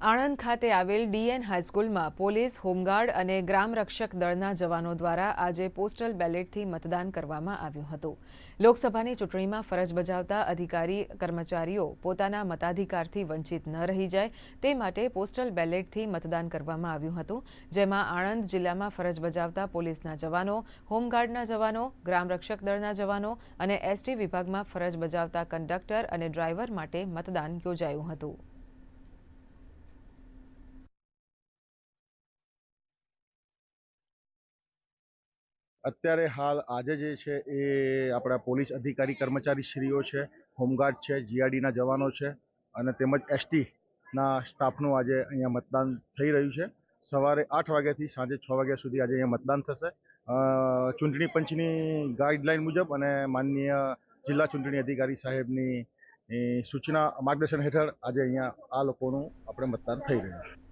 આણંદ ખાતે આવેલ DN હાઈસ્કૂલમાં police, home guard અને ગ્રામરક્ષક દળના જવાનો દ્વારા આજે પોસ્ટલ બેલેટથી મતદાન કરવામાં આવ્યું હતું. લોકસભાની ચૂંટણીમાં ફરજ બજાવતા અધિકારી, કર્મચારીઓ પોતાના મતાધિકારથી વંચિત ન રહી જાય તે માટે પોસ્ટલ બેલેટથી મતદાન કરવામાં આવ્યું હતું, જેમાં આણંદ જિલ્લામાં ફરજ બજાવતા પોલીસના જવાનો, હોમગાર્ડના જવાનો, ગ્રામરક્ષક દળના જવાનો અને એસટી વિભાગમાં ફરજ બજાવતા કંડક્ટર અને ડ્રાઈવર માટે મતદાન યોજાયું હતું. અત્યારે હાલ આજે જે છે એ આપણા પોલીસ અધિકારી કર્મચારી શ્રીઓ છે, હોમગાર્ડ છે, જીઆરડીના જવાનો છે અને તેમજ એસટીના સ્ટાફનું આજે અહીંયા મતદાન થઈ રહ્યું છે. સવારે આઠ વાગ્યાથી સાંજે છ વાગ્યા સુધી આજે અહીંયા મતદાન થશે. ચૂંટણી પંચની ગાઈડલાઈન મુજબ અને માનનીય જિલ્લા ચૂંટણી અધિકારી સાહેબની સૂચના માર્ગદર્શન હેઠળ આજે અહીંયા આ લોકોનું આપણે મતદાન થઈ રહ્યું છે.